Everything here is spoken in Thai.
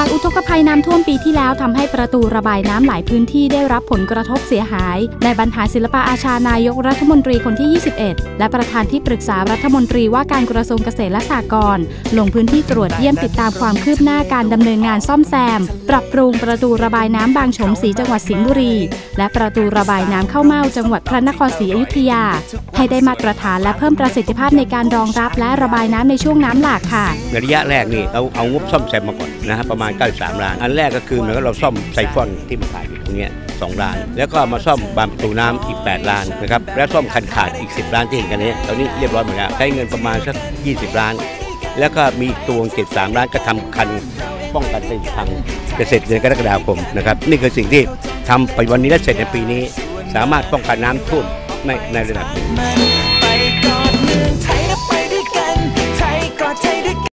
จากอุทกภัยน้ำท่วมปีที่แล้วทำให้ประตูระบายน้ำหลายพื้นที่ได้รับผลกระทบเสียหาย ในบรรหาศิลปะอาชานายกรัฐมนตรีคนที่ 21 และประธานที่ปรึกษารัฐมนตรีว่าการกระทรวงเกษตรและสหกรณ์ลงพื้นที่ตรวจเยี่ยมติดตามความคืบหน้าการดำเนินงานซ่อมแซม ปรับปรุงประตูระบายน้ำบางโฉมศรีจังหวัดสิงห์บุรี และประตูระบายน้ำเข้าเมาจังหวัดพระนครศรีอยุธยา ให้ได้มาตรฐานและเพิ่มประสิทธิภาพในการรองรับและระบายน้ำในช่วงน้ำหลากค่ะในระยะแรกนี่เราเอางบซ่อมแซมมาก่อนนะฮะประมาณณ93ล้าน อันแรกก็คือเหมือนกับเราซ่อมไซฟอนที่มันขาดอยู่ตรงนี้2ล้าน แล้วก็มาซ่อมบานประตูน้ำอีก 8 ล้านนะครับ และซ่อมคันขาดอีก 10 ล้านที่เห็นกันนี้ ตอนนี้เรียบร้อยหมดแล้ว ใช้เงินประมาณสัก 20 ล้าน แล้วก็มีตัวเจ็ดสามล้านก็ทำคันป้องกันเป็นพังจะเสร็จเดือนกรกฎาคมนะครับ นี่คือสิ่งที่ทำไปวันนี้และเสร็จในปีนี้ สามารถป้องกันน้ำท่วมในในระดับหนึ่ง